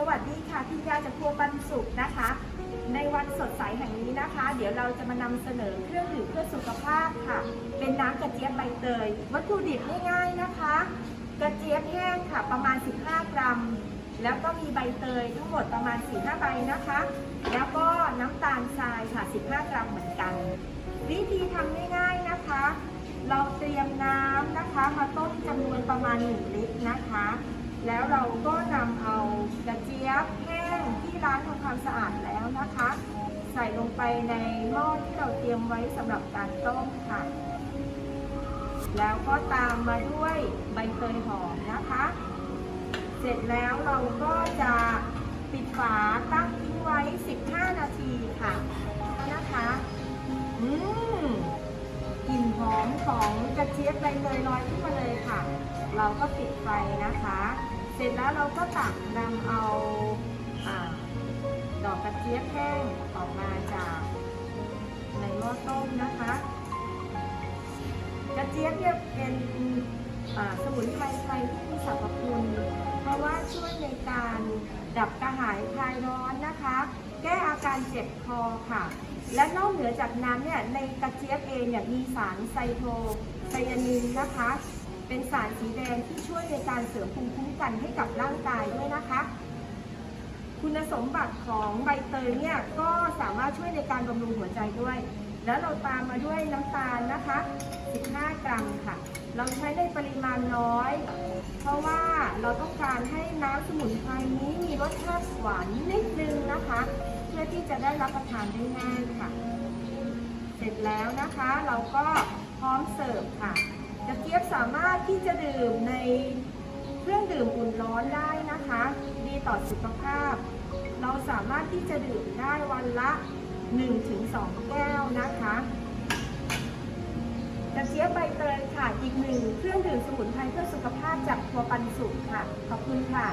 สวัสดีค่ะพี่ยาจากครัวปันสุขนะคะ ในวันสดใสแห่งนี้นะคะ เดี๋ยวเราจะมานำเสนอเครื่องดื่มเพื่อสุขภาพค่ะ เป็นน้ำกระเจี๊ยบใบเตย วัตถุดิบง่ายๆนะคะ กระเจี๊ยบแห้งค่ะประมาณ 15 กรัม แล้วก็มีใบเตยทั้งหมดประมาณ4-5ใบนะคะ แล้วก็น้ำตาลทรายค่ะ 15 กรัมเหมือนกัน วิธีทำง่ายๆนะคะ เราเตรียมน้ำนะคะมาต้มจำนวนประมาณ 1 ลิตรนะคะ แล้วเราก็นำเอากระเจี๊ยบแห้งที่ร้านทำความสะอาดแล้วนะคะ ใส่ลงไปในหม้อที่เราเตรียมไว้สำหรับการต้มค่ะ แล้วก็ตามมาด้วยใบเตยหอมนะคะ เสร็จแล้วเราก็จะปิดฝาตั้งทิ้งไว้ 15 นาทีค่ะนะคะอืมกลิ่นหอมของกระเจี๊ยบใบเตยลอยขึ้นมาเลยค่ะ เราก็ปิดไฟนะคะ เสร็จแล้วเราก็ตักนำเอาอดอกกระเจี๊ยบแห้งออกมาจากในหม้อต้มนะคะ กระเจี๊ยบเนี่ยเป็นสมุนไพรไทยที่มีสรรพคุณเพราะว่าช่วยในการดับกระหายคลายร้อนนะคะ แก้อาการเจ็บคอค่ะ และนอกเหนือจากนั้นเนี่ยในกระเจี๊ยบเองเนี่ยมีสารไซโทไซยานินนะคะ เป็นสารสีแดงที่ช่วยในการเสริมภูมิคุ้มกันให้กับร่างกายด้วยนะคะ คุณสมบัติของใบเตยเนี่ยก็สามารถช่วยในการบำรุงหัวใจด้วย แล้วเราตามมาด้วยน้ำตาลนะคะ 15 กรัมค่ะ เราใช้ในปริมาณน้อย เพราะว่าเราต้องการให้น้ำสมุนไพรนี้มีรสชาติหวานนิดนึงนะคะ เพื่อที่จะได้รับประทานได้ง่ายค่ะ เสร็จแล้วนะคะเราก็พร้อมเสิร์ฟค่ะ สามารถที่จะดื่มในเครื่องดื่มอุ่นร้อนได้นะคะ ดีต่อสุขภาพ เราสามารถที่จะดื่มได้วันละ 1-2 แก้วนะคะกระเจี๊ยบใบเตยค่ะ อีกหนึ่งเครื่องดื่มสมุนไพรเพื่อสุขภาพจากครัวปันสุขค่ะ ขอบคุณค่ะ